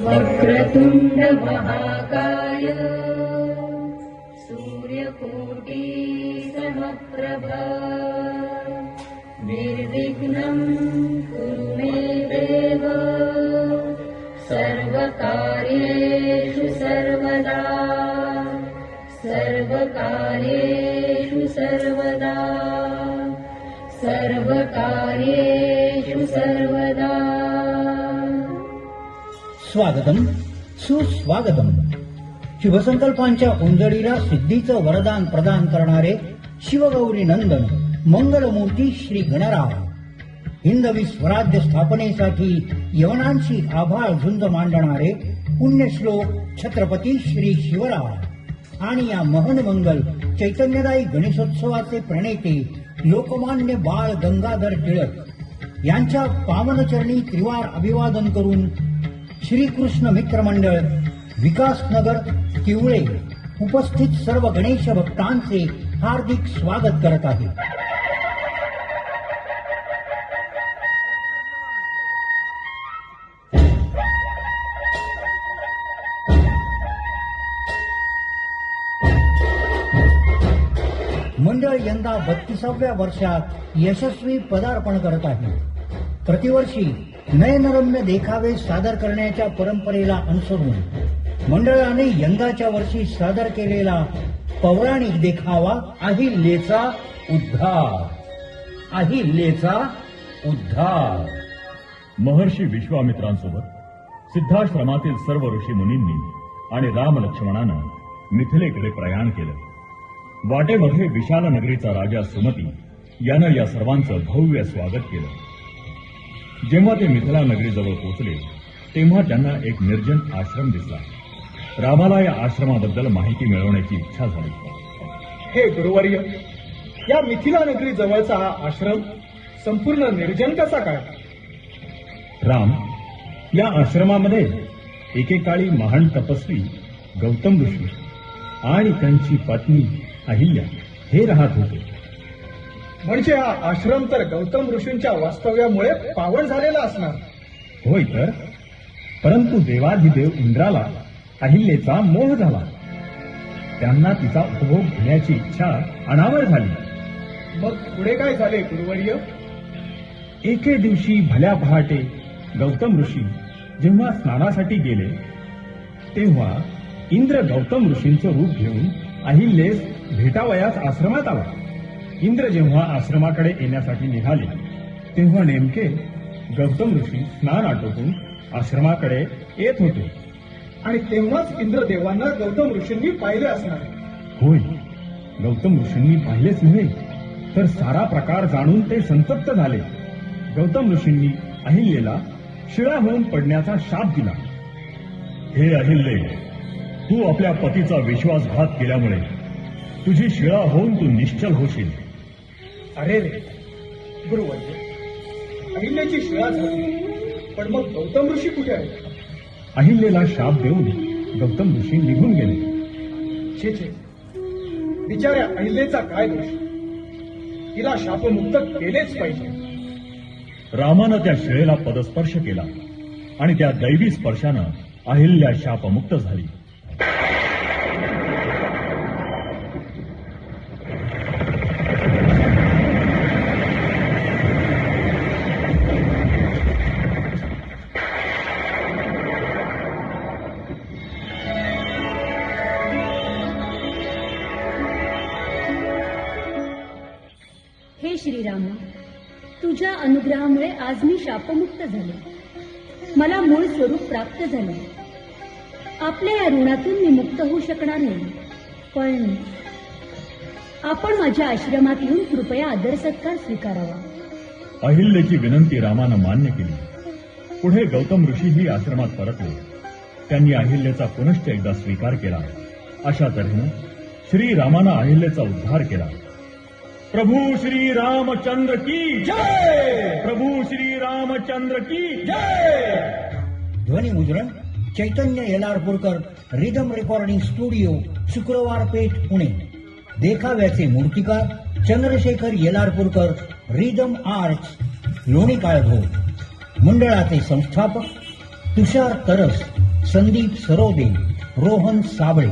वक्रतुण्ड महाकाय सूर्यकोटि समप्रभ सर्वकार्येषु सर्वदा। सर्वकार्येषु सर्वदा स्वागतम. सुस्वागतम. शुभसंकल्पांच्या उंजळीला सिद्धीचं वरदान प्रदान करणारे शिवगौरी नंदन मंगलमूर्ती श्री गणराव. हिंदवी स्वराज्य स्थापनेसाठी यवनांशी आभाळ झुंज मांडणारे पुण्यश्लोक छत्रपती श्री शिवराव. आणि या महन मंगल चैतन्यदायी गणेशोत्सवाचे प्रणेते लोकमान्य बाळ गंगाधर टिळक यांच्या पावनचरणी त्रिवार अभिवादन करून श्रीकृष्ण मित्र मंडळ विकासनगर तिवळे उपस्थित सर्व गणेश भक्तांचे हार्दिक स्वागत करत आहे. मंडळ यंदा बत्तीसाव्या वर्षात यशस्वी पदार्पण करत आहे. प्रतिवर्षी नयनरम्य देखावे सादर करण्याच्या परंपरेला अनुसरून मंडळाने यंदाच्या वर्षी सादर केलेला पौराणिक देखावा अहिल्येचा उद्धार. अहिल्येचा उद्धार. महर्षी विश्वामित्रांसोबत सिद्धाश्रमातील सर्व ऋषी मुनींनी आणि राम लक्ष्मणानं मिथिलेकडे प्रयाण केलं. वाटेमध्ये विशाल नगरीचा राजा सुमती यानं या सर्वांचं भव्य स्वागत केलं. जेव्हा ते मिथिला नगरीजवळ पोहोचले तेव्हा त्यांना एक निर्जन आश्रम दिसला. रामाला या आश्रमाबद्दल माहिती मिळवण्याची इच्छा झाली. हे गुरुवर्य या मिथिला नगरी जवळचा हा आश्रम संपूर्ण निर्जन कसा काय? राम या आश्रमामध्ये एकेकाळी महान तपस्वी गौतम ऋषी आणि त्यांची पत्नी अहिल्या हे राहत होते. म्हणजे हा आश्रम तर गौतम ऋषींच्या वास्तव्यामुळे पावन झालेला असणार. होय तर. परंतु देवाधिदेव इंद्राला अहिल्येचा मोह झाला. त्यांना तिचा उपभोग घेण्याची इच्छा अनावर झाली. मग पुढे काय झाले गुरुवर्य? एके दिवशी भल्या पहाटे गौतम ऋषी जेव्हा स्नानासाठी गेले तेव्हा इंद्र गौतम ऋषींचं रूप घेऊन अहिल्येस भेटावयास आश्रमात आला. इंद्र जेव्हा आश्रमाकडे येण्यासाठी निघाले तेव्हा नेमके गौतम ऋषी स्नान आटोपून आश्रमाकडे येत होते. आणि तेव्हाच इंद्रदेवांना गौतम ऋषींनी पाहिले असणार. होय गौतम ऋषींनी पाहिलेच नव्हे तर सारा प्रकार जाणून ते संतप्त झाले. गौतम ऋषींनी अहिल्येला शिळा होऊन पडण्याचा शाप दिला. हे अहिल्ये तू आपल्या पतीचा विश्वासघात केल्यामुळे तुझी शिळा होऊन तू निश्चल होशील. अरे रे. गुरुवर्य अहिल्याची शिळा झाली. पण मग गौतम ऋषी कुठे आहे अहिल्येला शाप देऊन गौतम ऋषी निघून गेले. छे छे. बिचाऱ्या अहिल्याचा काय दोष? तिला शापमुक्त केलेच पाहिजे. रामानं त्या शिळेला पदस्पर्श केला आणि त्या दैवी स्पर्शानं अहिल्या शापमुक्त झाली. श्रीराम तुझ्या अनुग्रहामुळे आज मी शापमुक्त झाले. मला मूळ स्वरूप प्राप्त झाले. आपल्या या ऋणातून मी मुक्त होऊ शकणार नाही. पण आपण माझ्या आश्रमात येऊन कृपया आदर सत्कार स्वीकारावा. अहिल्याची विनंती रामानं मान्य केली. पुढे गौतम ऋषीही आश्रमात परतले. त्यांनी अहिल्याचा पुनश्च एकदा स्वीकार केला. अशा तऱ्हेनं श्री रामानं अहिल्याचा उद्धार केला. प्रभू श्री रामचंद्र की जय। प्रभू श्री रामचंद्र की जय। ध्वनी मुद्रण Chaitanya Yelarpurkar rhythm recording studio Shukrawar Peth Pune. देखाव्याचे मूर्तिकार चंद्रशेखर येलारपूरकर रिदम आर्ट्स लोणी काळभोर मंडळाचे संस्थापक तुषार तरस संदीप सरोदे रोहन साबळे.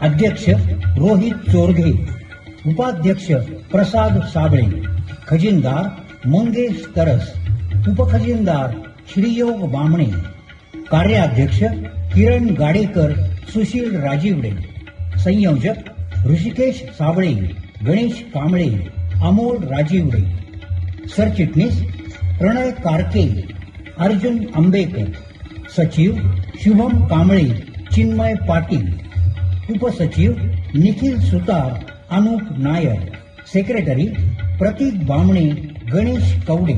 अध्यक्ष रोहित चोरघे. उपाध्यक्ष प्रसाद साबळे खजिनदार मंगेश तरस उपखजिनदार श्रीयोग बामणे कार्याध्यक्ष किरण गाडेकर सुशील राजीवडे संयोजक ऋषिकेश साबळे गणेश कांबळे अमोल राजीवडे. सरचिटणीस प्रणय कारके अर्जुन आंबेकर. सचिव शुभम कांबळे चिन्मय पाटील. उपसचिव निखिल सुतार अनुप नायर. सेक्रेटरी प्रतीक बामणे गणेश कवडे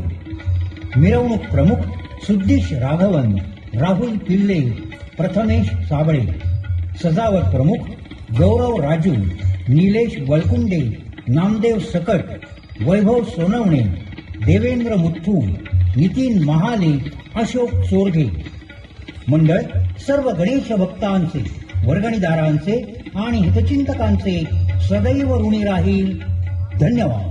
मिरवणूक प्रमुख सुद्दीश राघवन राहुल पिल्ले प्रथमेश साबळे सजावट प्रमुख गौरव राजू निलेश वळकुंडे नामदेव सकट वैभव सोनवणे देवेंद्र मुथ्थू नितीन महाले अशोक चोरघे मंडळ सर्व गणेश भक्तांचे वर्गणीदारांचे आणि हितचिंतकांचे सदैव ऋणी राहील 真的吗